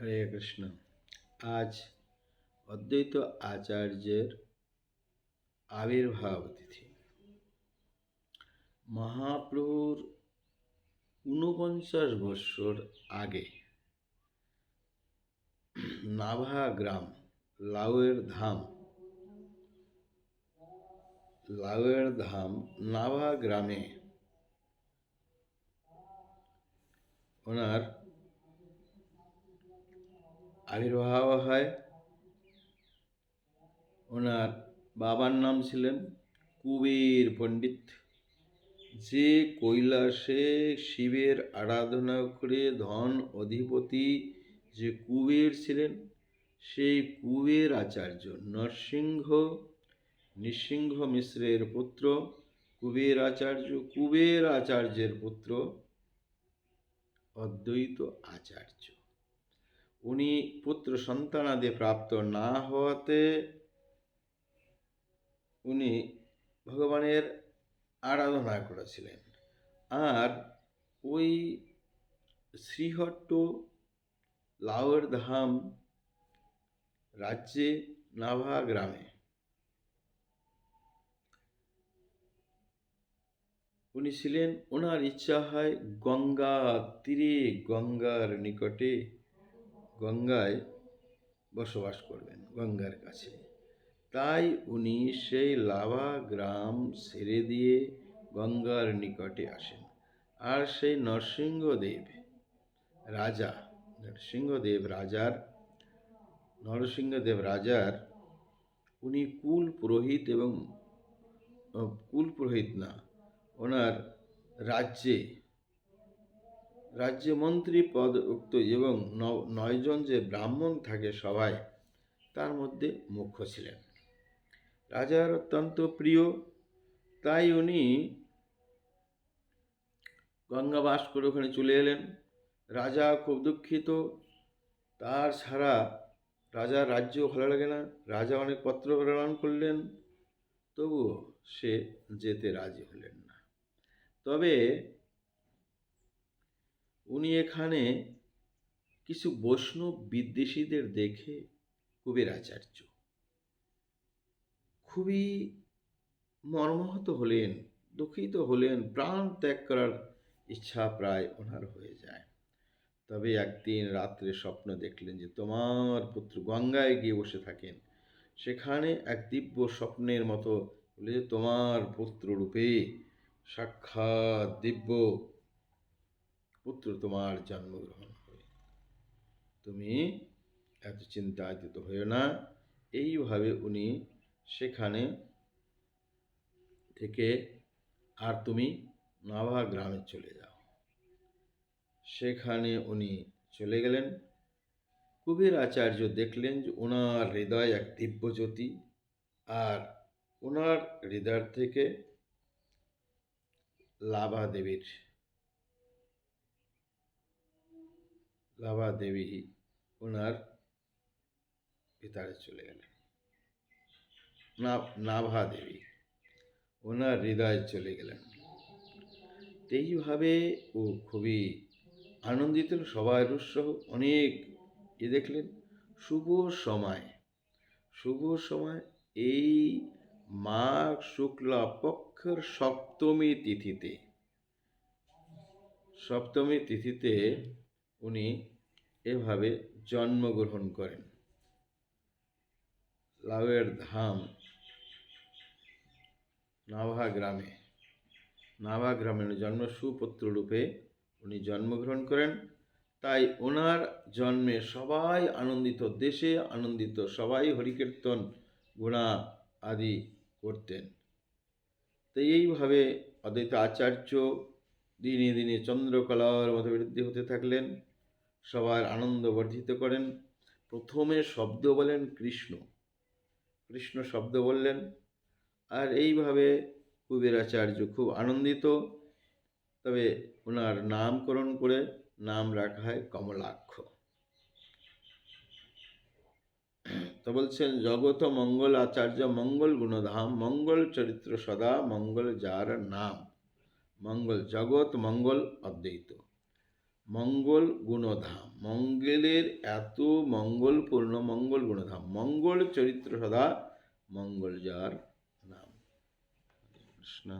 হরে কৃষ্ণ। আজ অদ্বৈত আচার্যের আবির্ভাব তিথি। মহাপ্রভুর ঊনপঞ্চাশ বৎসর আগে নাভা গ্রাম, লাউয়ের ধাম লাউয়ের ধাম, নাভা গ্রামে ওনার আবির্ভাব হয়। ওনার বাবার নাম ছিলেন কুবের পণ্ডিত। যে কৈলাসে শিবের আরাধনা করে ধন অধিপতি যে কুবের ছিলেন, সেই কুবের আচার্য নরসিংহ নৃসিংহ মিশ্রের পুত্র, কুবের আচার্য, কুবের আচার্যের পুত্র, অদ্বৈত আচার্য। উনি পুত্র সন্তানাদি প্রাপ্ত না হওয়াতে উনি ভগবানের আরাধনা করেছিলেন। আর ওই শ্রীহট্ট লাউয়ের ধাম রাজ্যে নাভা গ্রামে উনি ছিলেন। ওনার ইচ্ছা হয় গঙ্গা তীরে গঙ্গার নিকটে গঙ্গায় বসবাস করবেন, গঙ্গার কাছে। তাই উনি সেই লাভা গ্রাম ছেড়ে দিয়ে গঙ্গার নিকটে আসেন। আর সেই নরসিংহদেব রাজা, নরসিংহদেব রাজার নরসিংহদেব রাজার উনি কুল পুরোহিত এবং, কুল পুরোহিত না, ওনার রাজ্যে রাজ্য মন্ত্রী পদ উক্ত এবং নয়জন যে ব্রাহ্মণ থাকে সবাই, তার মধ্যে মুখ্য ছিলেন। রাজার অত্যন্ত প্রিয়, তাই উনি গঙ্গাবাস করে ওখানে চলে এলেন। রাজা খুব দুঃখিত, তার ছাড়া রাজার রাজ্য ভালো লাগে না। রাজা অনেক পত্র প্রেরণ করলেন, তবুও সে যেতে রাজি হলেন না। তবে উনি এখানে কিছু বৈষ্ণব বিদ্বেষীদের দেখে কুবের আচার্য। খুবই মর্মাহত হলেন, দুঃখিত হলেন, প্রাণ ত্যাগ করার ইচ্ছা প্রায় ওনার হয়ে যায়। তবে একদিন রাত্রে স্বপ্ন দেখলেন যে তোমার পুত্র গঙ্গায় গিয়ে বসে থাকেন। সেখানে এক দিব্য স্বপ্নের মতো বলে যে তোমার পুত্র রূপে সাক্ষাৎ দিব্য পুত্র তোমার জন্মগ্রহণ হবে তুমি এত চিন্তায়িত হয়েও না। এইভাবে উনি সেখানে থেকে আর তুমি নাভা গ্রামে চলে যাও। সেখানে উনি চলে গেলেন। কুবের আচার্য দেখলেন যে ওনার হৃদয় এক দিব্য জ্যোতি আর ওনার হৃদয় থেকে লাভা দেবীর লাভা দেবী ওনার ভিতরে চলে গেলেন। নাভা দেবী ওনার হৃদয়ে চলে গেলেন। এইভাবে ও খুবই আনন্দিত সবাই উৎসাহ অনেক এ দেখলেন। শুভ সময় শুভ সময়, এই মাঘ শুক্লা পক্ষের সপ্তমী তিথিতে সপ্তমী তিথিতে উনি এভাবে জন্মগ্রহণ করেন। লাউয়ের ধাম, নাভা গ্রামে। নাভা গ্রামে জন্ম, সুপুত্র রূপে উনি জন্মগ্রহণ করেন। তাই ওনার জন্মে সবাই আনন্দিত, দেশে আনন্দিত, সবাই হরিকীর্তন, গুণা আদি করতেন। তো এইভাবে অদ্বৈত আচার্য দিনে দিনে চন্দ্রকলার মতো বৃদ্ধি হতে থাকলেন। সবার আনন্দ বর্ধিত করেন। প্রথমে শব্দ বলেন কৃষ্ণ। কৃষ্ণ শব্দ বললেন। আর এইভাবে কুবেরাচার্য খুব আনন্দিত। তবে ওনার নামকরণ করে নাম রাখা হয় কমলাক্ষ। তো বলছেন জগত মঙ্গল আচার্য মঙ্গল গুণধাম, মঙ্গল চরিত্র সদা, মঙ্গল যার নাম, মঙ্গল জগৎ মঙ্গল অদ্বৈত। মঙ্গল গুণধাম। মঙ্গলের এত মঙ্গলপূর্ণ মঙ্গল গুণধাম। মঙ্গল চরিত্র সদা মঙ্গল যার নাম কৃষ্ণ।